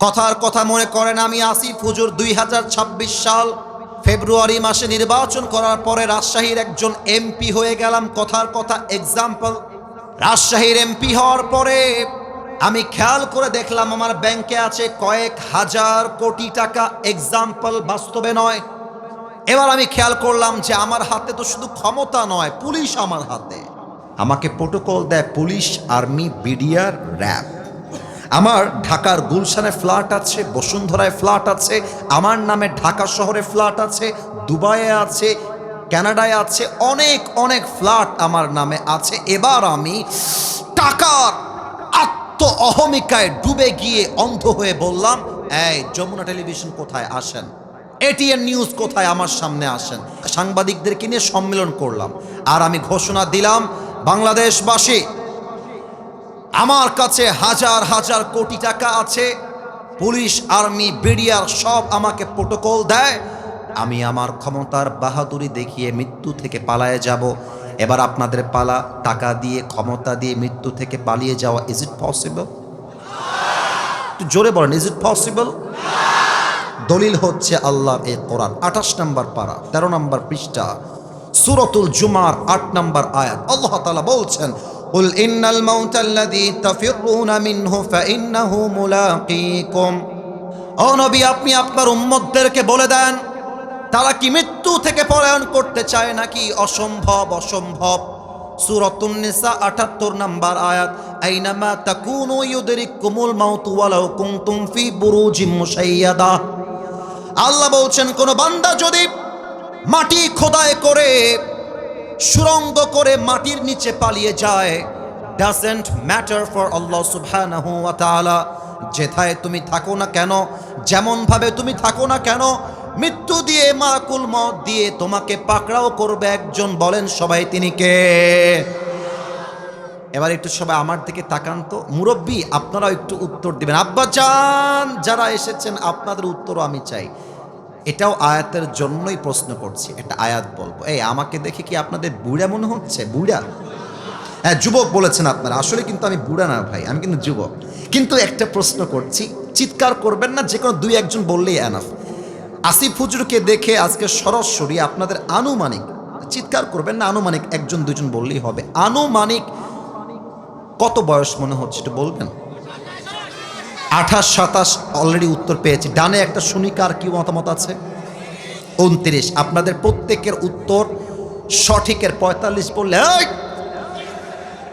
কথার কথা মনে করেন আমি আসিফ হুজুর দুই সাল ফেব্রুয়ারি মাসে নির্বাচন করার পরে রাজশাহীর একজন এমপি হয়ে গেলাম। কথার কথা এক্সাম্পল রাজশাহীর এমপি হওয়ার পরে আমি খেয়াল করে দেখলাম আমার ব্যাংকে আছে কয়েক হাজার কোটি টাকা এক্সাম্পল বাস্তবে নয়। এবার আমি খেয়াল করলাম যে আমার হাতে তো শুধু ক্ষমতা নয়, পুলিশ আমার হাতে। আমাকে প্রোটোকল দেয় পুলিশ আর্মি বিডিআর র্যাব আমার ঢাকার গুলশানে ফ্ল্যাট আছে, বসুন্ধরায় ফ্ল্যাট আছে, আমার নামে ঢাকা শহরে ফ্ল্যাট আছে, দুবাইয়ে আছে ক্যানাডায় আছে, অনেক অনেক ফ্ল্যাট আমার নামে আছে। এবার আমি টাকার আত্ম অহমিকায় ডুবে গিয়ে অন্ধ হয়ে বললাম, এই, যমুনা টেলিভিশন কোথায়? আসেন। এটিএন নিউজ কোথায়? আমার সামনে আসেন। সাংবাদিকদেরকে নিয়ে সম্মেলন করলাম। আর আমি ঘোষণা দিলাম, বাংলাদেশবাসী আমার কাছে হাজার হাজার কোটি টাকা আছে। পুলিশ, আর্মি, বিডিআর সব আমাকে প্রোটোকল দেয়। আমি আমার ক্ষমতার বাহাদুরি দেখিয়ে মৃত্যু থেকে পালায়ে যাব। এবার আপনাদের পালা, টাকা দিয়ে, ক্ষমতা দিয়ে মৃত্যু থেকে পালিয়ে যাওয়া ইজ ইট পসিবল জোরে বলেন ইজ ইট পসিবল দলিল হচ্ছে আল্লাহর এই কোরআন, আঠাশ নম্বর পারা, তেরো নম্বর পৃষ্ঠা, সুরতুল জুমার আট নম্বর আয়াত। আল্লাহ তালা বলছেন قل إن الموت الذي تفرون منه فإنه ملاقيكم ও নবী আপনি আপনার উম্মতদেরকে বলে দেন তারা কি মৃত্যু থেকে পলায়ন করতে চায় নাকি অসম্ভব অসম্ভব সূরাতুন নিসা 78 নাম্বার আয়াত আইনামা তাকুনু ইউদরিকুমুল মাউতু ওয়ালাউ কুনতুম ফি বুরুজিম মুশাইয়াদা আল্লাহ বলছেন কোন বান্দা যদি মাটি খোদাই করে সুরঙ্গ করে মাটির নিচে পালিয়ে যায়। ডাজেন্ট ম্যাটার ফর আল্লাহ সুবহানাহু যেথায় তুমি থাকো না কেন যেমন ভাবে তুমি থাকো না কেন, মৃত্যু দিয়ে মাকুল মত দিয়ে তোমাকে পাকড়াও করবে একজন, বলেন সবাই তিনি কে? এবার একটু সবাই আমার দিকে তাকান তো। মুরব্বী, আপনারাও একটু উত্তর দিবেন। আব্বা যারা এসেছেন, আপনাদের উত্তরও আমি চাই। এটাও আয়াতের জন্যই প্রশ্ন করছি, একটা আয়াত বলব। এই, আমাকে দেখে কি আপনাদের বুড়া মনে হচ্ছে? বুড়া? হ্যাঁ যুবক বলেছেন আপনারা। আসলে কিন্তু আমি বুড়া না ভাই, আমি কিন্তু যুবক। কিন্তু একটা প্রশ্ন করছি, চিৎকার করবেন না, যে কোনো দুই একজন বললেই এনাফ আসিফ হুজুরকে দেখে আজকে সরাসরি আপনাদের আনুমানিক, চিৎকার করবেন না, আনুমানিক একজন দুজন বললেই হবে। আনুমানিক কত বয়স মনে হচ্ছে, একটু বলবেন? আঠাশ, সাতাশ অলরেডি উত্তর পেয়েছি। ডানে একটা শুনিকার কি মতামত আছে? উনত্রিশ। আপনাদের প্রত্যেকের উত্তর সঠিকের পঁয়তাল্লিশ বললে!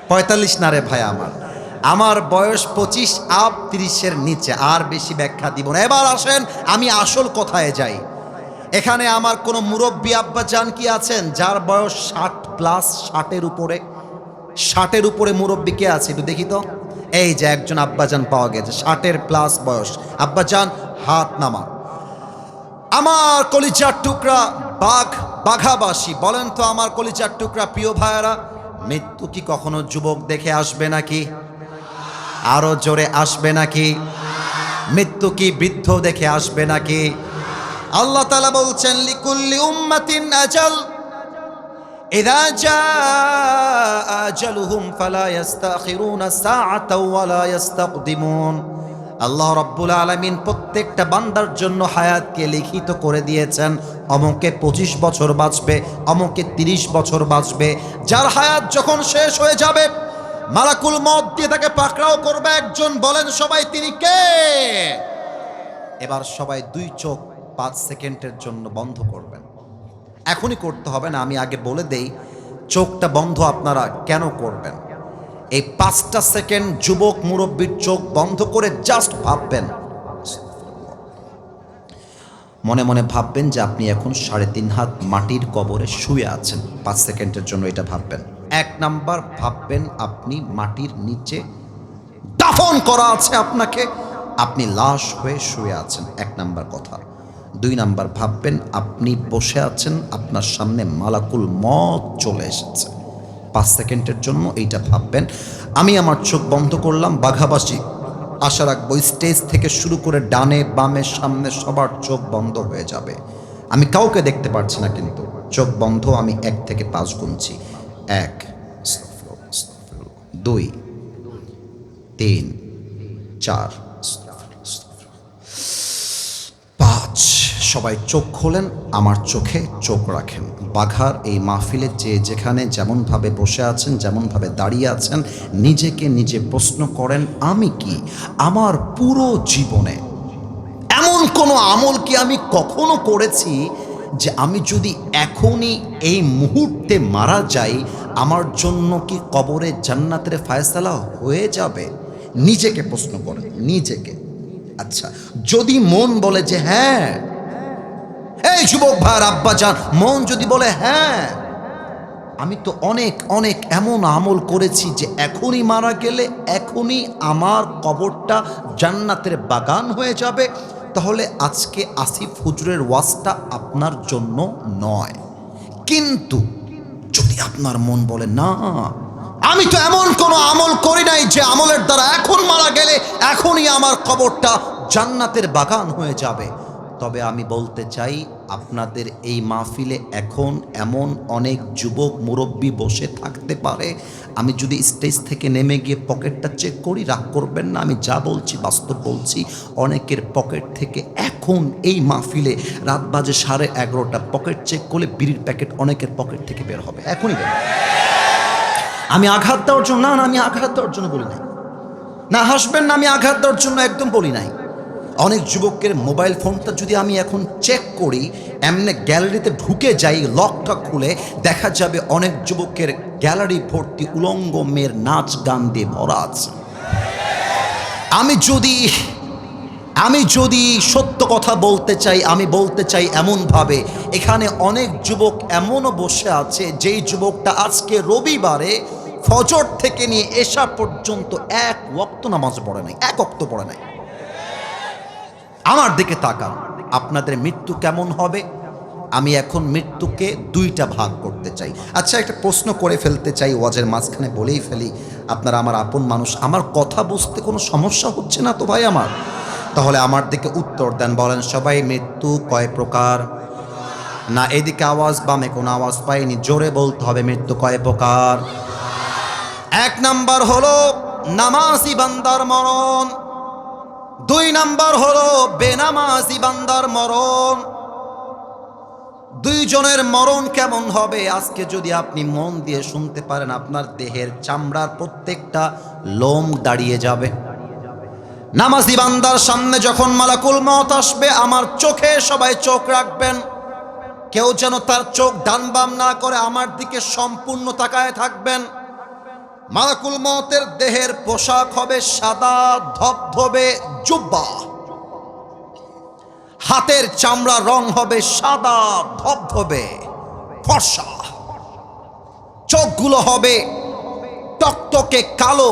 পঁয়তাল্লিশ না রে ভাই আমার। আমার বয়স পঁচিশ, আপ তিরিশের নিচে। আর বেশি ব্যাখ্যা দিব না। এবার আসেন, আমি আসল কথায় যাই। এখানে আমার কোনো মুরব্বী আব্বা জান কি আছেন? যার বয়স ষাট প্লাস ষাটের উপরে। ষাটের উপরে মুরব্বী কে আছে? একটু দেখি তো। এই যে একজন আব্বাজান পাওয়া গেছে, ষাটের প্লাস বয়স। আব্বাজান, হাত নামা। আমার কলিচার টুকরা বাঘ, বাঘাবাসী, বলেন তো আমার কলিচার টুকরা প্রিয় ভাইয়ারা, মৃত্যু কি কখনো যুবক দেখে আসবে নাকি? আরও জোরে আসবে নাকি? মৃত্যু কি বৃদ্ধ দেখে আসবে নাকি? আল্লাহ তালা বলছেন, লিকুল্লি উম্মাতিন আজাল। إذا جاء أجلهم فلا يستأخرون ساعة ولا يستقدمون আল্লাহ রব্বুল আলমিন প্রত্যেকটা বান্দার জন্য হায়াতকে লিখিত করে দিয়েছেন অমুকে পঁচিশ বছর বাঁচবে অমুকে তিরিশ বছর বাঁচবে যার হায়াত যখন শেষ হয়ে যাবে মালাকুল মদ দিয়ে তাকে পাকড়াও করবে একজন বলেন সবাই তিনি কে এবার সবাই দুই চোখ পাঁচ সেকেন্ডের জন্য বন্ধ করবেন এখনই করতে হবে না, আমি আগে বলে দেই, চোখটা বন্ধ আপনারা কেন করবেন? এই পাঁচটা সেকেন্ড যুবক মুরব্বীর চোখ বন্ধ করে জাস্ট ভাববেন। মনে মনে ভাববেন যে আপনি এখন সাড়ে তিন হাত মাটির কবরে শুয়ে আছেন, পাঁচ সেকেন্ডের জন্য এটা ভাববেন। এক নাম্বার, ভাববেন আপনি মাটির নিচে দাফন করা আছে আপনাকে, আপনি লাশ হয়ে শুয়ে আছেন, এক নাম্বার কথা। দুই নাম্বার, ভাববেন আপনি বসে আছেন, আপনার সামনে মালাকুল মত চলে এসেছে। পাঁচ সেকেন্ডের জন্য এইটা ভাববেন। আমি আমার চোখ বন্ধ করলাম বাঘাবাসী আশা রাখব স্টেজ থেকে শুরু করে ডানে, বামে, সামনে সবার চোখ বন্ধ হয়ে যাবে। আমি কাউকে দেখতে পারছি না কিন্তু। চোখ বন্ধ, আমি এক থেকে পাঁচ গুনছি। এক দুই, তিন, চার সবাই চোখ খোলেন, আমার চোখে চোখ রাখেন। বাঘার এই মাহফিলে যে যেখানে যেমনভাবে বসে আছেন, যেমনভাবে দাঁড়িয়ে আছেন, নিজেকে নিজে প্রশ্ন করেন, আমি কি? আমার পুরো জীবনে এমন কোনো আমল কি আমি কখনো করেছি যে আমি যদি এখনই এই মুহূর্তে মারা যাই, আমার জন্য কি কবরে জান্নাতের ফায়সালা হয়ে যাবে? নিজেকে প্রশ্ন করেন, নিজেকে। আচ্ছা যদি মন বলে যে হ্যাঁ এই যুবক ভাইয়ের আব্বা যান মন যদি বলে হ্যাঁ আমি তো অনেক অনেক এমন আমল করেছি যে এখনই মারা গেলে, এখনই আমার কবরটা জান্নাতের বাগান হয়ে যাবে, তাহলে আজকে আসিফ হুজুরের ওয়াজটা আপনার জন্য নয়। কিন্তু যদি আপনার মন বলে, না, আমি তো এমন কোনো আমল করি নাই যে আমলের দ্বারা এখন মারা গেলে, এখনই আমার কবরটা জান্নাতের বাগান হয়ে যাবে তবে আমি বলতে চাই, আপনাদের এই মাহফিলে এখন এমন অনেক যুবক মুরব্বী বসে থাকতে পারে। আমি যদি স্টেজ থেকে নেমে গিয়ে পকেটটা চেক করি, রাগ করবেন না, আমি যা বলছি বাস্তব বলছি। অনেকের পকেট থেকে এখন এই মাহফিলে রাত বাজে সাড়ে এগারোটা, পকেট চেক করলে বিড়ির প্যাকেট অনেকের পকেট থেকে বের হবে। এখনই বের আমি আঘাত দেওয়ার জন্য না না, আমি আঘাত দেওয়ার জন্য বলি নাই। না, হাসবেন না, আমি আঘাত দেওয়ার জন্য একদম বলি নাই। অনেক যুবকের মোবাইল ফোনটা যদি আমি এখন চেক করি, এমনি গ্যালারিতে ঢুকে যাই লকটা খুলে, দেখা যাবে অনেক যুবকের গ্যালারি ভর্তি উলঙ্গ মেয়ের নাচ গান দিয়ে ভরা আছে। আমি যদি আমি যদি সত্য কথা বলতে চাই, আমি বলতে চাই এমনভাবে, এখানে অনেক যুবক এমনও বসে আছে, যেই যুবকটা আজকে রবিবারে ফজর থেকে নিয়ে এসা পর্যন্ত এক ওক্ত নামাজ পড়ে নাই, এক অক্ত পড়ে নাই। আমার দিকে তাকান, আপনাদের মৃত্যু কেমন হবে? আমি এখন মৃত্যুকে দুইটা ভাগ করতে চাই। আচ্ছা একটা প্রশ্ন করে ফেলতে চাই, ওয়াজের মাঝখানে বলেই ফেলি, আপনারা আমার আপন মানুষ, আমার কথা বুঝতে কোনো সমস্যা হচ্ছে না তো ভাই আমার? তাহলে আমার দিকে উত্তর দেন, বলেন, সবাই মৃত্যু কয় প্রকার? না, এদিকে আওয়াজ, বামে কোনো আওয়াজ পাইনি, জোরে বলতে হবে, মৃত্যু কয় প্রকার? এক নাম্বার হলো, নামাজি বান্দার মরণ। দুই নাম্বার হলো বেনামাজি বান্দার মরণ। দুইজনের মরণ কেমন হবে আজকে যদি আপনি মন দিয়ে শুনতে পারেন, আপনার দেহের চামড়ার প্রত্যেকটা লোম দাঁড়িয়ে যাবে। নামাজি বান্দার সামনে যখন মালাকুল মত আসবে, আমার চোখে সবাই চোখ রাখবেন। কেউ যেন তার চোখ ডান বাম না করে আমার দিকে সম্পূর্ণ তাকায় থাকবেন। মালাকুল মতের দেহের পোশাক হবে সাদা, ধবধবে জুব্বা। হাতের চামড়া রং হবে সাদা, ধবধবে ফর্সা। চোখগুলো হবে টকটকে কালো,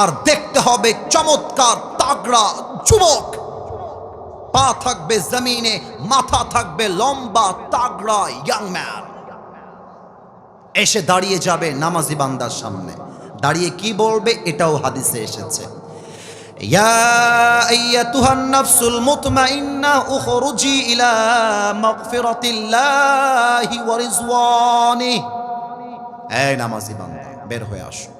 আর দেখতে হবে চমৎকার তাগড়া যুবক। পা থাকবে জমিনে, মাথা থাকবে লম্বা তাগড়া ইয়াং ম্যান এসে দাঁড়িয়ে যাবে নামাজি বান্দার সামনে। দাঁড়িয়ে কি বলবে এটাও হাদিসে এসেছে। এই নামাজি বান্দা, বের হয়ে আসো।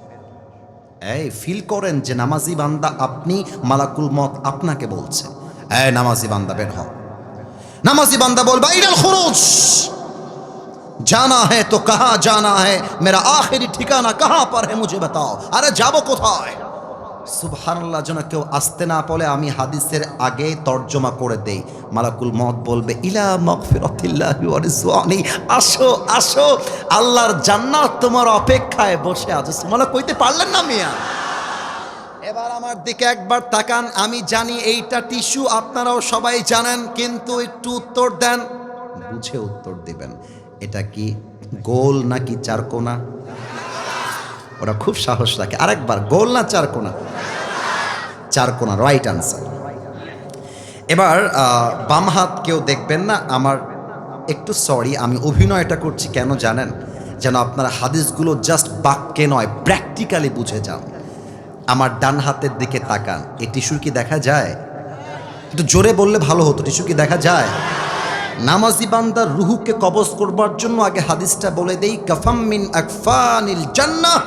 এই ফিল করেন যে নামাজি বান্দা আপনি, মালাকুল মত আপনাকে বলছে। এই নামাজি বান্দা বের হও। নামাজি বান্দা বলবে, ইলাল খুরুজ! জানা হ্যাঁ তো কাহা জানা হ্যাঁ মেরা আখেরি ঠিকানা কাহা পর হ্যাঁ মুঝে বাতাও আরে যাব কোথায় সুবহানাল্লাহ যেন কেউ আসতে না বলে আমি হাদিসের আগে তর্জমা করে দেই মালাকুল মত বলবে ইলা মকফিরতিল্লাহি আসো আসো, আল্লাহর জান্নাত তোমার অপেক্ষায় বসে আছে। সুমালা কইতে পারলেন না মিয়া? এবার আমার দিকে একবার তাকান। আমি জানি এইটা টিস্যু, আপনারাও সবাই জানেন, কিন্তু একটু উত্তর দেন। বুঝে উত্তর দিবেন। এটা কি গোল নাকি চারকোনা ওরা খুব সাহস রাখে। আরেকবার, গোল না চারকোনা চারকোনা রাইট আনসার এবার বাম হাত কেউ দেখবেন না, আমার একটু সরি আমি অভিনয়টা করছি কেন জানেন? যেন আপনারা হাদিসগুলো জাস্ট বাক্যে নয় প্র্যাকটিক্যালি বুঝে যান। আমার ডান হাতের দিকে তাকান। এই টিস্যুর কি দেখা যায়? একটু জোরে বললে ভালো হতো টিস্যু কি দেখা যায়? নামাজি বান্দার রুহুকে কবজ করবার জন্য আগে হাদিসটা বলে দেই, কাফাম মিন আকফানিল জান্নাহ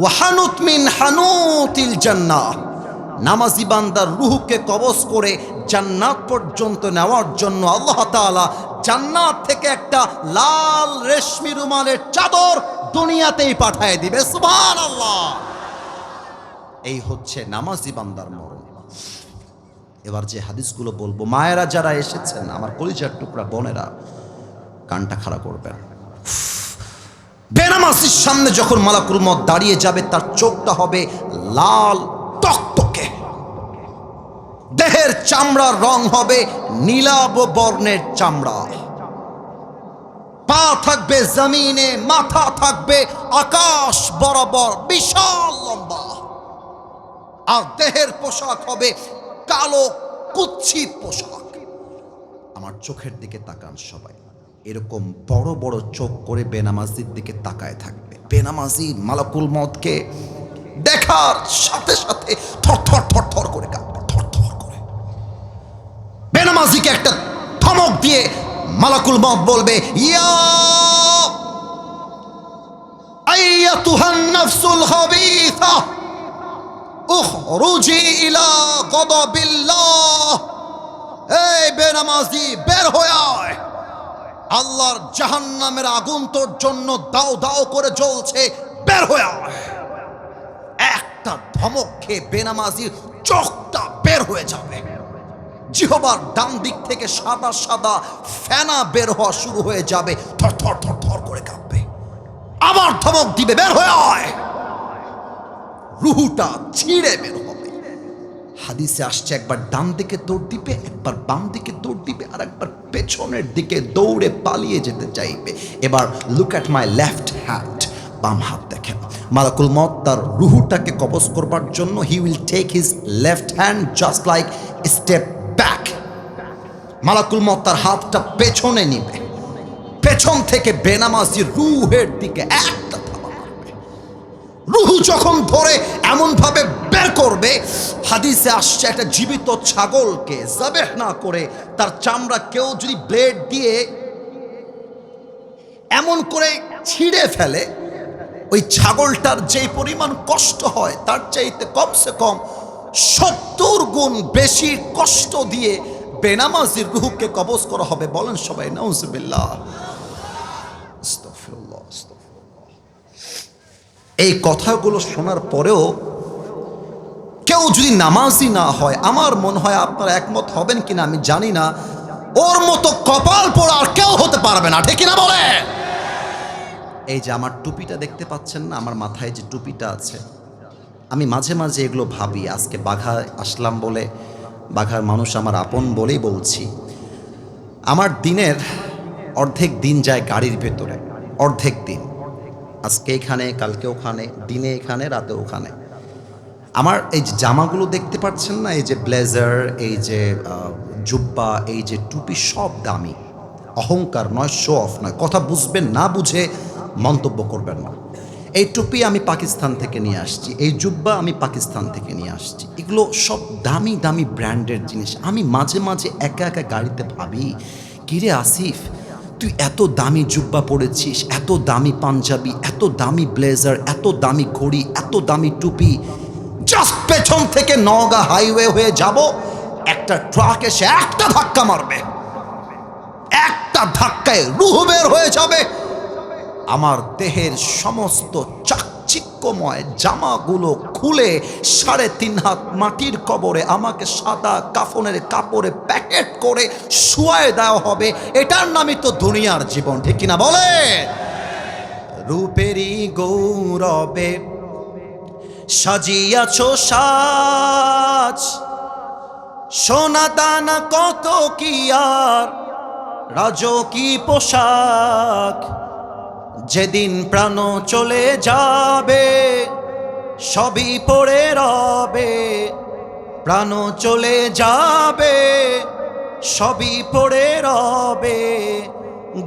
ওয়া হানুত মিন হানুতিল জান্নাহ। নামাজি বান্দার রুহুকে কবজ করে জান্নাত পর্যন্ত নেওয়ার জন্য আল্লাহ তাআলা জান্নাত থেকে একটা লাল রেশমি রুমালের চাদর দুনিয়াতেই পাঠায় দিবে, সুবহানাল্লাহ। এই হচ্ছে নামাজি বান্দার মরণ এবার যে হাদিসগুলো বলব, মায়েরা যারা এসেছেন, আমার কলিজার টুকরা বোনেরা, কানটা খাড়া করবেন। বেনামাসির সামনে যখন মালাকুল মত দাঁড়িয়ে যাবে, তার চোখটা হবে লাল টকটকে দেহের চামড়ার রং হবে নীলাব বর্ণের চামড়া। পা থাকবে জমিনে, মাথা থাকবে আকাশ বরাবর, বিশাল লম্বা। আর দেহের পোশাক হবে কালো কুচ্ছিত পোশাক। আমার চোখের দিকে তাকান সবাই। এরকম বড় বড় চোখ করে বেনামাজির দিকে তাকায় থাকবে। বেনামাজি মালাকুল মদকে দেখার সাথে সাথে থর থর থর থর করে কাঁপবে থর থর করে। বেনামাজিকে একটা ধমক দিয়ে মালাকুল মদ বলবে, ইয়া আইয়াতুহান নাফসুল হাবিসা। এই বেনামাজি, বের হয়ে আয়। আল্লাহর জাহান্নামের আগুন তোর জন্য দাও দাও করে জ্বলছে, বের হয়ে আয়। একটা ধমক খেয়ে বেনামাজির চোখটা বের হয়ে যাবে। জিহবার ডান দিক থেকে সাদা সাদা ফেনা বের হওয়া শুরু হয়ে যাবে। থর থর থর থর করে কাঁপবে। আবার ধমক দিবে, বের হয়ে রুহুটা ছিঁড়ে বের হবে। হাদিসে আসছে, একবার ডান দিকে দৌড় দিবে, একবার বাম দিকে দৌড় দিবে, আর একবার পেছনের দিকে দৌড়ে পালিয়ে যেতে চাইবে। এবার look at my left hand বাম হাত দেখেন। মালাকুল মত তার রুহুটাকে কবজ করবার জন্য he will take his left hand just like step back মালাকুল মত তার হাতটা পেছনে নিবে। পেছন থেকে বেনামাজি রুহের দিকে মারবে রুহু যখন ধরে এমন ভাবে বের করবে, হাদিসে আসছে একটা জীবিত ছাগলকে জাবেহ না করে তার চামড়া কেউ যদি ব্লেড দিয়ে এমন করে ছিঁড়ে ফেলে, ওই ছাগলটার যে পরিমাণ কষ্ট হয় তার চাইতে কমসে কম সত্তর গুণ বেশি কষ্ট দিয়ে বেনামাজির রুহুকে কবজ করা হবে বলেন সবাই, নাউজুবিল্লাহ। এই কথাগুলো শোনার পরেও কেউ যদি নামাজি না হয়, আমার মনে হয় আপনারা একমত হবেন কিনা আমি জানি না। ওর মতো কপাল পোড়া আর কেউ হতে পারবে না, ঠিক না বলে এই যে আমার টুপিটা দেখতে পাচ্ছেন না, আমার মাথায় যে টুপিটা আছে, আমি মাঝে মাঝে এগুলো ভাবি, আজকে বাঘা আসলাম বলে, বাঘার মানুষ আমার আপন বলেই বলছি। আমার দিনের অর্ধেক দিন যায় গাড়ির ভেতরে, অর্ধেক দিন। আজকে এখানে, কালকে ওখানে, দিনে এখানে রাতে ওখানে। আমার এই যে জামাগুলো দেখতে পাচ্ছেন না, এই যে ব্লেজার, এই যে জুব্বা, এই যে টুপি সব দামি। অহংকার নয় শো অফ নয়। কথা বুঝবেন না বুঝে মন্তব্য করবেন না। এই টুপি আমি পাকিস্তান থেকে নিয়ে আসছি, এই জুব্বা আমি পাকিস্তান থেকে নিয়ে আসছি। এগুলো সব দামি দামি ব্র্যান্ডের জিনিস। আমি মাঝে মাঝে একা একা গাড়িতে ভাবি, কিরে আসিফ তুই এত দামি জুব্বা পরেছিস, এত দামি পাঞ্জাবি, এত দামি ব্লেজার, এত দামি ঘড়ি, এত দামি টুপি। জাস্ট পেছন থেকে নগা হাইওয়ে হয়ে যাব, একটা ট্রাক এসে একটা ধাক্কা মারবে। একটা ধাক্কায় রুহ বের হয়ে যাবে। আমার দেহের সমস্ত চাকচিক্যময় জামাগুলো খুলে সাড়ে তিন হাত মাটির কবরে আমাকে সাদা কাফনের কাপড়ে প্যাকেট করে শুয়ায় দেওয়া হবে। এটার নামই তো দুনিয়ার জীবন, ঠিক কিনা বলে? রূপেরই গৌরবে সাজিয়াছ সাজ। সোনা দানা কত কি আর রাজকি পোশাক? যেদিন প্রাণ চলে যাবে, সবই পড়ে রবে। প্রাণ চলে যাবে, সবই পড়ে রবে।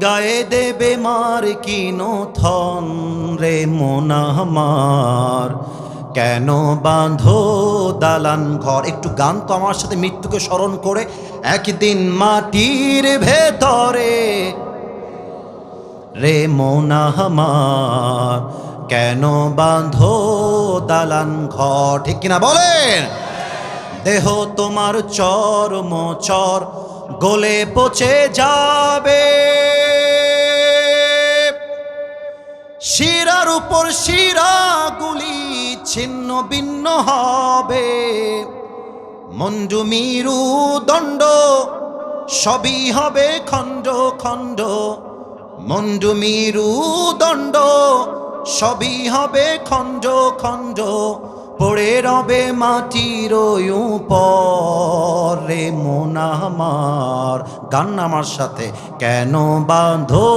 গায়ে দেবে মার কিনো থন রে মোনামার কেন বাঁধো দালান ঘর? একটু গান তো আমার সাথে মৃত্যুকে স্মরণ করে, একদিন মাটির ভেতরে রে মোনাহামার কেন বাঁধো দালান ঘর? ঠিক কিনা বলেন? দেহ তোমার চর গলে পচে যাবে। শিরার উপর শিরাগুলি ছিন্ন ভিন্ন হবে। মঞ্জু মিরু দণ্ড, সবই হবে খণ্ড খণ্ড। মঞ্জু মিরু দণ্ড, সবই হবে খণ্ড খণ্ড, পড়ে রবে মাটির পরে মন আমার, গান আমার সাথে কেন বাঁধো?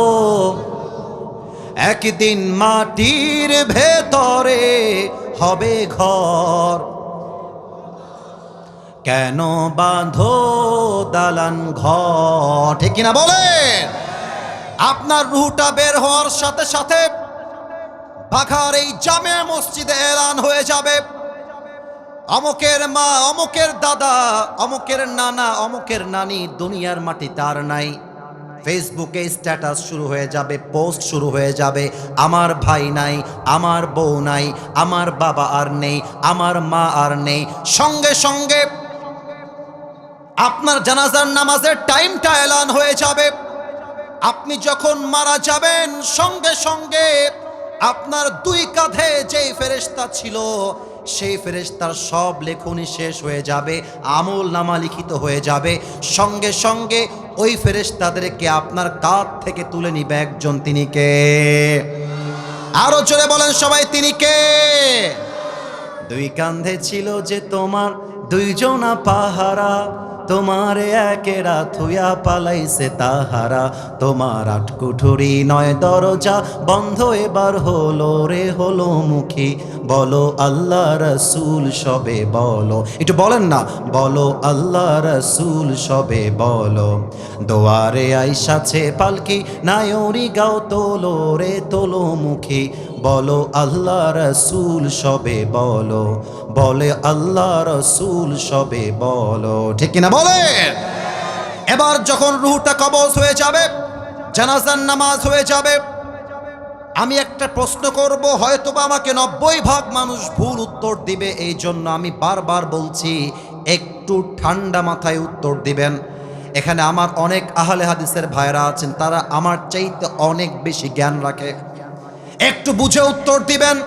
একদিন মাটির ভেতরে হবে ঘর, কেন বাঁধো দালান ঘর? ঠিক কিনা বলেন? আপনার রুহটা বের হওয়ার সাথে সাথে বাঘার এই জামে মসজিদে এলান হয়ে যাবে। অমুকের মা, অমুকের দাদা, অমুকের নানা, অমুকের নানি দুনিয়ার মাটি তার নাই। ফেসবুকে স্ট্যাটাস শুরু হয়ে যাবে, পোস্ট শুরু হয়ে যাবে। আমার ভাই নাই, আমার বউ নাই, আমার বাবা আর নেই, আমার মা আর নেই। সঙ্গে সঙ্গে আপনার জানাজার নামাজের টাইমটা এলান হয়ে যাবে। আপনি যখন মারা যাবেন, সঙ্গে সঙ্গে আপনার দুই কাঁধে যেই ফেরেশতা ছিল, সেই ফেরেস্তার সব লেখনি শেষ হয়ে যাবে, আমল নামা লিখিত হয়ে যাবে। সঙ্গে সঙ্গে ওই ফেরেশতাদেরকে আপনার কাঁধ থেকে তুলে নিবে একজন, তিনি কে? আরও জোরে বলেন সবাই, তিনি কে? দুই কান্ধে ছিল যে তোমার, দুইজনা পাহারা। তোমার একেরা থুয়া পালাইছে তাহারা। তোমার আটকুঠুরি নয় দরজা বন্ধ এবার হলো রে, হলো মুখী। বলো আল্লাহ রসুল সবে বলো। একটু বলেন না, বলো আল্লাহ রসুল সবে বলো। দোয়ারে আইসাছে পালকি, নায়রি গাও তোলো রে তোলো মুখে, বলো আল্লাহ রসুল সবে বলো, বলে আল্লাহ রসুল সবে বলো। ঠিক কিনা বলেন? এবার যখন রুহটা কবজ হয়ে যাবে, জানাজার নামাজ হয়ে যাবে, আমি একটা প্রশ্ন করব হয়তো বা আমাকে নব্বই ভাগ মানুষ ভুল উত্তর দিবে এই জন্য আমি বারবার বলছি, একটু ঠান্ডা মাথায় উত্তর দিবেন। এখানে আমার অনেক আহলে হাদিসের ভাইরা আছেন, তারা আমার চাইতে অনেক বেশি জ্ঞান রাখে। একটু বুঝে উত্তর দিবেন?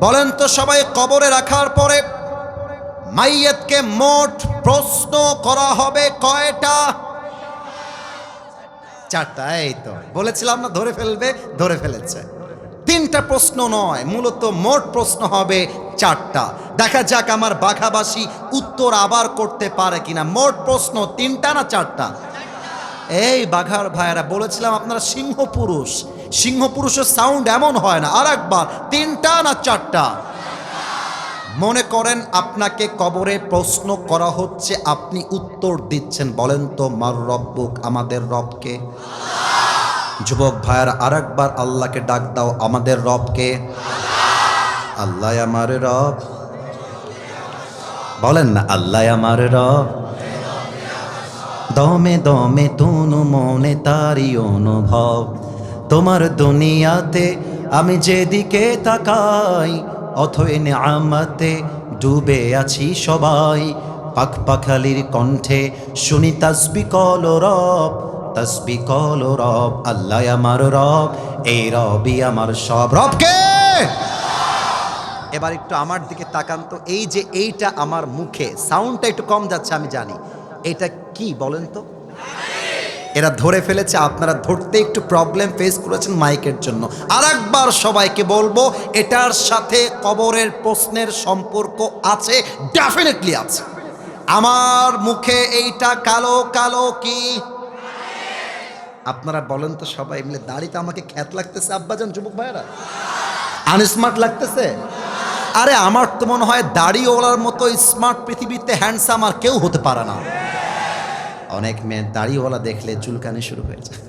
বলেন তো সবাই কবরে রাখার পরে মাইয়েতকে মোট প্রশ্ন করা হবে কয়টা? চারটা, এই তো। বলেছিলাম না ধরে ফেলবে, ধরে ফেলেছে। তিনটা প্রশ্ন নয়, মূলত মোট প্রশ্ন হবে চারটা। দেখা যাক আমার বাঘাবাসী উত্তর আবার করতে পারে কিনা। মোট প্রশ্ন তিনটা না চারটা? এই বাঘার ভাইয়েরা, বলেছিলাম আপনারা সিংহ পুরুষ সিংহ পুরুষের সাউন্ড এমন হয় না। আর একবার তিনটা না চারটা? মনে করেন আপনাকে কবরে প্রশ্ন করা হচ্ছে, আপনি উত্তর দিচ্ছেন। বলেন তো, মার রব্বুক আমাদের রবকে। যুবক ভাইয়ার আর একবার আল্লাহকে ডাক দাও, আমাদের রবকে। আল্লাহ আমার রব। বলেন না, আল্লাহ আমার রব। দমে দমে তুনু মনে তারি অনুভব। তোমার দুনিয়াতে আমি যেদিকে তাকাই, অথই আমাতে ডুবে আছি সবাই। পাখ পাখালির কণ্ঠে শুনি তাসবি কল রব। তসবি কল রব, আল্লাহ আমার রব, এই রবই আমার সব। রবকে এবার একটু আমার দিকে তাকান তো, এই যে এইটা আমার মুখে সাউন্ডটা একটু কম যাচ্ছে, আমি জানি। এটা কি বলেন তো? এরা ধরে ফেলেছে, আপনারা ধরতে একটু প্রবলেম ফেস করেছেন মাইকের জন্য। আর একবার সবাইকে বলব, এটার সাথে কবরের প্রশ্নের সম্পর্ক আছে ডেফিনেটলি আছে। আমার মুখে এইটা কালো কালো কি? আপনারা বলেন তো সবাই মিলে দাড়িতে আমাকে খ্যাত লাগতেছে, আব্বাজান, যুবক ভাইয়েরা। আনস্মার্ট লাগতেছে? আরে আমার তো মনে হয় দাড়িওয়ালার মতো স্মার্ট পৃথিবীতে হ্যান্ডসাম আর কেউ হতে পারে না। অনেক মেয়ে দাড়িওয়ালা দেখলে চুলকানি শুরু হয়ে যায়।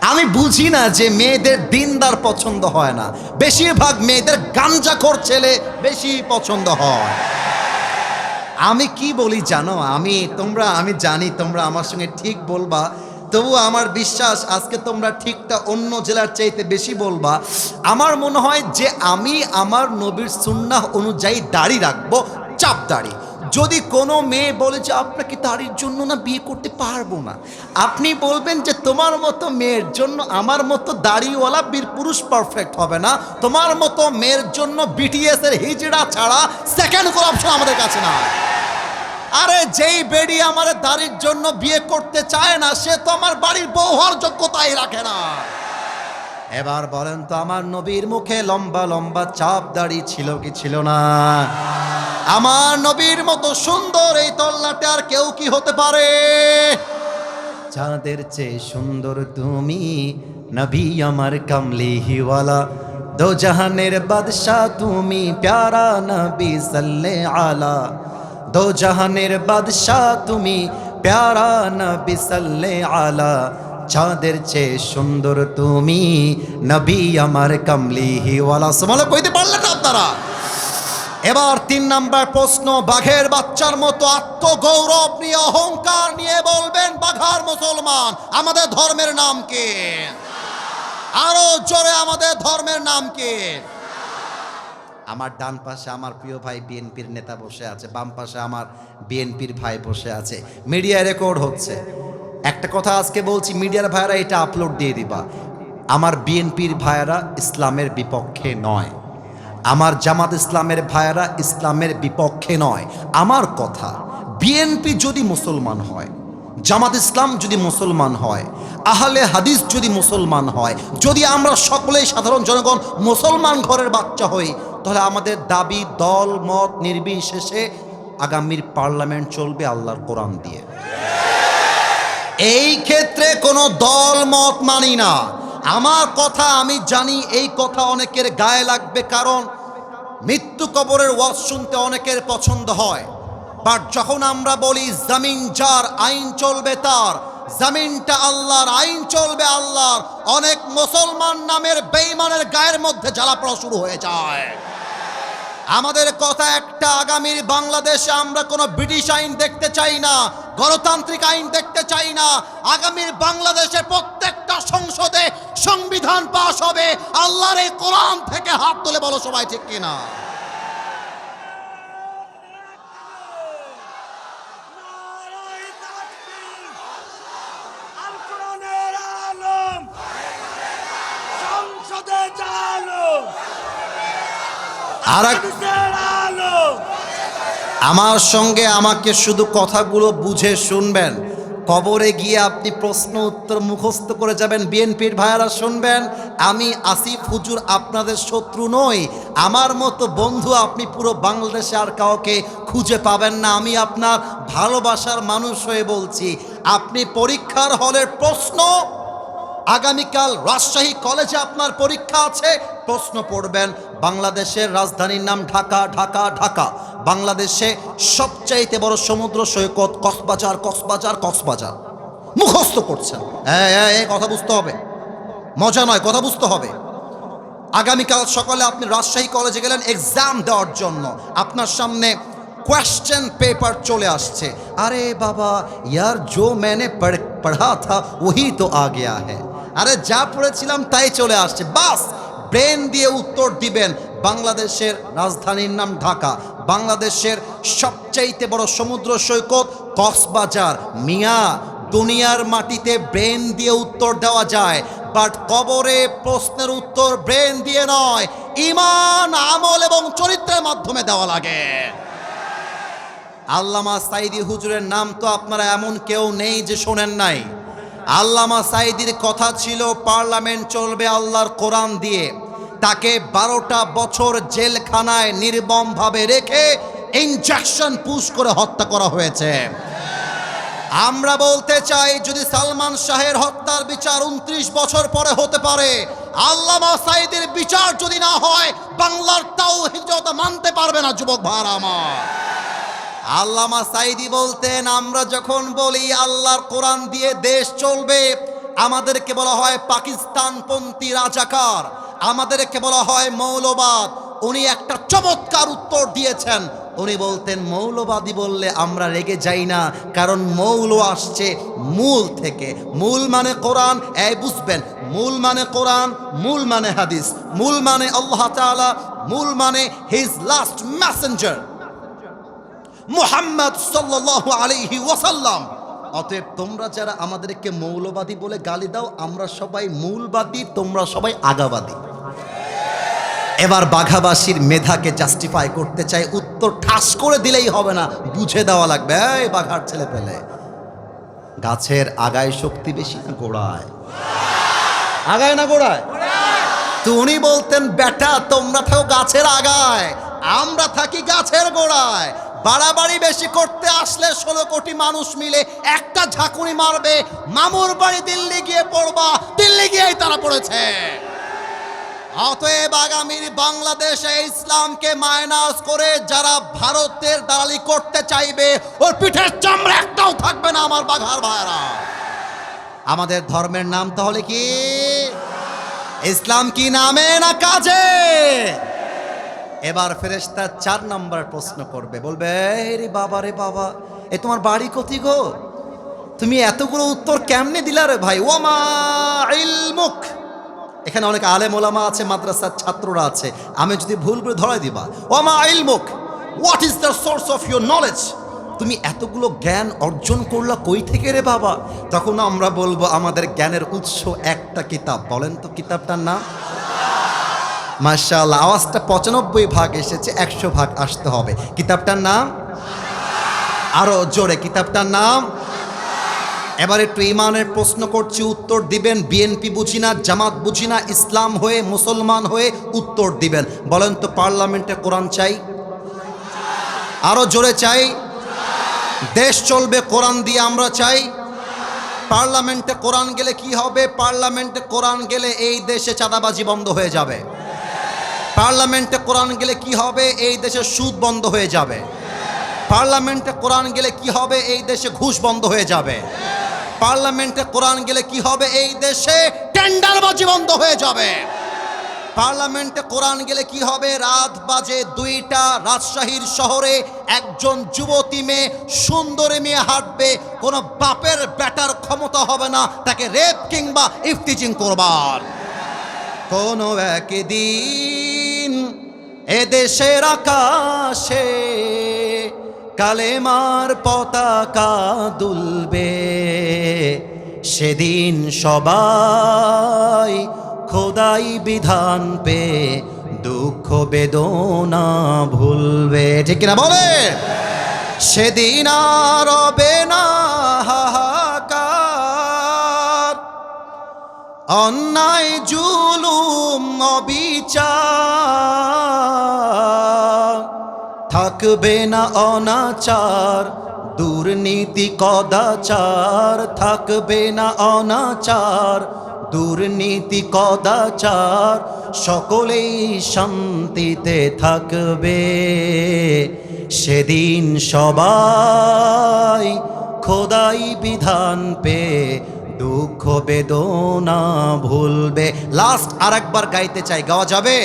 আমি বুঝি না যে মেয়েদের দিনদার পছন্দ হয় না। বেশিরভাগ মেয়েদের গাঞ্জাখোর ছেলে বেশি পছন্দ হয়। আমি কি বলি জানো? আমি, তোমরা, আমি জানি তোমরা আমার সঙ্গে ঠিক বলবা। তবু আমার বিশ্বাস, আজকে তোমরা ঠিকটা অন্য জেলার চাইতে বেশি বলবা। আমার মনে হয় যে আমি আমার নবীর সুন্নাহ অনুযায়ী দাড়ি রাখব, চাপ দাড়ি। যদি কোনো মেয়ে বলে যে আপনাকে তারির জন্য না বিয়ে করতে পারব না? আপনি বলবেন যে, তোমার মতো মেয়ের জন্য আমার মতো দাড়িওয়ালা বীর পুরুষ পারফেক্ট হবে না। তোমার মতো মেয়ের জন্য বিটিএস এর হিজড়া ছাড়া সেকেন্ড কোনো অপশন আমাদের কাছে না আরে যেই বেডি আমার দাড়ির জন্য বিয়ে করতে চায় না, সে তো আমার বাড়ির বউ হওয়ার যোগ্যতাই রাখে না। এবার বলেন তো, আমার নবীর মুখে লম্বা লম্বা চাপ দাড়ি ছিল কি ছিল না? আমার নবীর মতো সুন্দর এই তল্লাটে আর কেউ কি হতে পারে? চাঁদের চেয়ে সুন্দর তুমি, নবী আমার কামলি হিওয়ালা দো জাহানের বাদশাহ তুমি, প্যারা নবী সাল্লে আলা। দো জাহানের বাদশাহ তুমি প্যারা নবী সাল্লে আলা, চাঁদের চেয়ে সুন্দর তুমি নবী আমার কামলি হিওয়ালা সমালো কইতে পারলেন না আপনারা? এবার তিন নাম্বার প্রশ্ন, বাঘের বাচ্চার মতো আত্মগৌরব নিয়ে, অহংকার নিয়ে বলবেন বাঘার মুসলমান। আমাদের ধর্মের নাম কি? আরও জোরে আমাদের ধর্মের নাম কি? আমার ডান পাশে আমার প্রিয় ভাই বিএনপির নেতা বসে আছে, বাম পাশে আমার বিএনপির ভাই বসে আছে। মিডিয়া রেকর্ড হচ্ছে। একটা কথা আজকে বলছি মিডিয়ার ভাইরা এটা আপলোড দিয়ে দিবা। আমার বিএনপির ভাইয়েরা ইসলামের বিপক্ষে নয়। আমার জামাত ইসলামের ভাইয়েরা ইসলামের বিপক্ষে নয়। আমার কথা, বিএনপি যদি মুসলমান হয়, জামাত ইসলাম যদি মুসলমান হয়, আহলে হাদিস যদি মুসলমান হয়, যদি আমরা সকলেই সাধারণ জনগণ মুসলমান ঘরের বাচ্চা হই তাহলে আমাদের দাবি, দল, মত নির্বিশেষে আগামীর পার্লামেন্ট চলবে আল্লাহর কোরআন দিয়ে। এই ক্ষেত্রে কোনো দল, মত মানি না। আমার কথা আমি জানি, এই কথা অনেকের গায়ে লাগবে কারণ মৃত্যু কবরের ওয়াজ শুনতে অনেকের পছন্দ হয়। বাট যখন আমরা বলি, জমিন যার, আইন চলবে তার জমিনটা আল্লাহর, আইন চলবে আল্লাহর। অনেক মুসলমান নামের বেইমানের গায়ের মধ্যে জ্বালা পড়া শুরু হয়ে যায়। আমাদের কথা একটা, আগামীর বাংলাদেশে আমরা কোনো ব্রিটিশ আইন দেখতে চাই না, গণতান্ত্রিক আইন দেখতে চাই না। আগামীর বাংলাদেশে প্রত্যেকটা সংসদে সংবিধান পাশ হবে, আল্লাহর এই কোরআন থেকে হাত তুলে বলো সবাই ঠিক কিনা নারায়ে তাকবীর! আল কোরআনের আলম! সংসদে চালু! আর আমার সঙ্গে আমাকে শুধু কথাগুলো বুঝে শুনবেন। কবরে গিয়ে আপনি প্রশ্ন উত্তর মুখস্থ করে যাবেন। বিএনপির ভাইয়ারা শুনবেন, আমি আসিফ হুজুর আপনাদের শত্রু নই। আমার মতো বন্ধু আপনি পুরো বাংলাদেশে আর কাউকে খুঁজে পাবেন না। আমি আপনার ভালোবাসার মানুষ হয়ে বলছি। আপনি পরীক্ষার হলের প্রশ্ন আগামীকাল রাজশাহী কলেজে আপনার পরীক্ষা আছে প্রশ্ন পড়বেন বাংলাদেশের রাজধানীর নাম ঢাকা ঢাকা ঢাকা বাংলাদেশে সবচাইতে বড় সমুদ্র সৈকত কক্সবাজার কক্সবাজার কক্সবাজার মুখস্থ করছেন হ্যাঁ হ্যাঁ এই কথা বুঝতে হবে মজা নয় কথা বুঝতে হবে আগামীকাল সকালে আপনি রাজশাহী কলেজে গেলেন এক্সাম দেওয়ার জন্য আপনার সামনে কোয়েশ্চেন পেপার চলে আসছে আরে বাবা ইয়ার জো मैंने पढ़ पढ़ा था वही तो आ गया है আরে যা পড়েছিলাম তাই চলে আসছে। বাস, ব্রেন দিয়ে উত্তর দিবেন বাংলাদেশের রাজধানীর নাম ঢাকা। বাংলাদেশের সবচাইতে বড় সমুদ্র সৈকত কক্সবাজার। মিয়া, দুনিয়ার মাটিতে ব্রেন দিয়ে উত্তর দেওয়া যায়, বাট কবরে প্রশ্নের উত্তর ব্রেন দিয়ে নয়। ইমান, আমল এবং চরিত্রের মাধ্যমে দেওয়া লাগে। আল্লামা সাইদি হুজুরের নাম তো আপনারা এমন কেউ নেই যে শোনেন নাই। আল্লামা সাইদির কথা ছিল, পার্লামেন্ট চলবে আল্লাহর কোরআন দিয়ে। তাকে বারোটা বছর জেলখানায় নির্মমভাবে রেখে ইনজেকশন পুশ করে হত্যা করা হয়েছে। আমরা বলতে চাই, যদি সালমান শাহের হত্যার বিচার উনত্রিশ বছর পরে হতে পারে, আল্লামা সাইদের বিচার যদি না হয়, বাংলার তাও হিজরত মানতে পারবে না, যুবক ভার আমার। আল্লামা সাইদি বলতেন, আমরা যখন বলি আল্লাহর কোরআন দিয়ে দেশ চলবে, আমাদেরকে বলা হয় পাকিস্তানপন্থী রাজাকার। আমাদেরকে বলা হয় মৌলবাদ। উনি একটা চমৎকার উত্তর দিয়েছেন। উনি বলতেন, মৌলবাদী বললে আমরা রেগে যাই না, কারণ মৌল আসছে মূল থেকে। মূল মানে কোরআন। এই বুঝবেন, মূল মানে কোরআন, মূল মানে হাদিস, মূল মানে আল্লাহ মূল মানে হিজ লাস্ট মেসেঞ্জার মুহাম্মদ আলাইহি ওয়াসাল্লাম। অতএব তোমরা যারা আমাদেরকে মৌলবাদী বলে গালি দাও, আমরা সবাই মূলবাদী, তোমরা সবাই আগাবাদী। এবার বাঘাবাসীর মেধাকে জাস্টিফাই করতে চাই, উত্তর ঠাস করে দিলেই হবে না, বুঝে দেওয়া লাগবে, এই বাঘার ছেলে পেলে। গাছের আগায় শক্তি বেশি না গোড়ায়? আগায় না গোড়ায়? তো উনি বলতেন, বেটা, তোমরা থাকো গাছের আগায়, আমরা থাকি গাছের গোড়ায়। বাড়াবাড়ি বেশি করতে আসলে ষোলো কোটি মানুষ মিলে একটা ঝাঁকুনি মারবে। মামুর বাড়ি দিল্লি গিয়ে পড়বা। দিল্লি গিয়েই তারা পড়েছে। অতএব আগামীর বাংলাদেশে ইসলামকে মাইনাস করে যারা ভারতের দালালি করতে চাইবে, ওর পিঠের চামড়া একটাও থাকবে না আমার বাঘার ভাইরা। আমাদের ধর্মের নাম তাহলে কি? ইসলাম কি নামে না কাজে? এবার ফেরেশতা চার নম্বর প্রশ্ন করবে, বলবে, "এই রে বাবা রে বাবা, এ তোমার বাড়ি কোথি গো? তুমি এতগুলো উত্তর কেমনে দিলা রে ভাই? ওমা ইলমুক। এখানে অনেক আলেম ওলামা আছে, মাদ্রাসার ছাত্ররা আছে। আমি যদি ভুল করে ধরাই দিবা ওমা ইলমুক, what is the source of your knowledge? তুমি এতগুলো জ্ঞান অর্জন করলা কই থেকে রে বাবা? তখন আমরা বলব, আমাদের জ্ঞানের উৎস একটা কিতাব। বলেন তো কিতাবটার নাম? মার্শাল আওয়াজটা পঁচানব্বই ভাগ এসেছে, একশো ভাগ আসতে হবে। কিতাবটার নাম? আরও জোরে, কিতাবটার নাম? এবার একটু ইমানের প্রশ্ন করছি, উত্তর দিবেন, বিএনপি বুঝি না, জামাত বুঝি না, ইসলাম হয়ে, মুসলমান হয়ে উত্তর দিবেন। বলেন তো, পার্লামেন্টে কোরআন চাই? আরও জোরে চাই? দেশ চলবে, কোরআন দিয়ে আমরা চাই? পার্লামেন্টে কোরআন গেলে কি হবে? পার্লামেন্টে কোরআন গেলে এই দেশে চাঁদাবাজি বন্ধ হয়ে যাবে। পার্লামেন্টে কোরআন গেলে কি হবে? এই দেশে সুদ বন্ধ হয়ে যাবে। পার্লামেন্টে কোরআন গেলে কি হবে? এই দেশে ঘুষ বন্ধ হয়ে যাবে। পার্লামেন্টে কোরআন গেলে কি হবে? এই দেশে টেন্ডারবাজি বন্ধ হয়ে যাবে। পার্লামেন্টে কোরআন গেলে কি হবে? রাত বাজে দুইটা, রাজশাহীর শহরে একজন যুবতী মেয়ে সুন্দরী মেয়ে হাঁটবে। কোনো বাপের ব্যাটার ক্ষমতা হবে না। তাকে রেপ কিংবা ইফতিজিং করবার। কোনো একদিন এদেশের আকাশে কালেমার পতাকা দুলবে। সেদিন সবাই খোদাই বিধান পে দুঃখ বেদনা ভুলবে। ঠিক কিনা বলে? সেদিন আর না। অন্যায়, জুলুম, অবিচার। থাকবে না অনাচার, দুর্নীতি, কদাচার। থাকবে না অনাচার, দুর্নীতি, কদাচার। সকলেই শান্তিতে থাকবে। সেদিন সবাই খোদাই বিধান পে দুঃখ বেদনা ভুলবে। লাস্ট আর একবার গাইতে চাই, গাওয়া যাবে?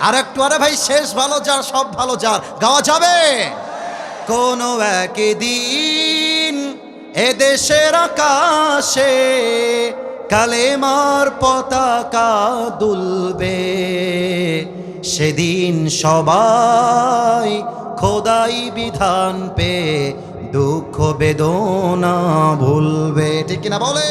আর একটু আরে ভাই, শেষ ভালো যার সব ভালো যার গাওয়া যাবে? কোনো একদিন এদেশের আকাশে কালেমার পতাকা দুলবে। সেদিন সবাই খোদাই বিধান পে দুঃখ বেদনা ভুলবে। ঠিক কিনা বলে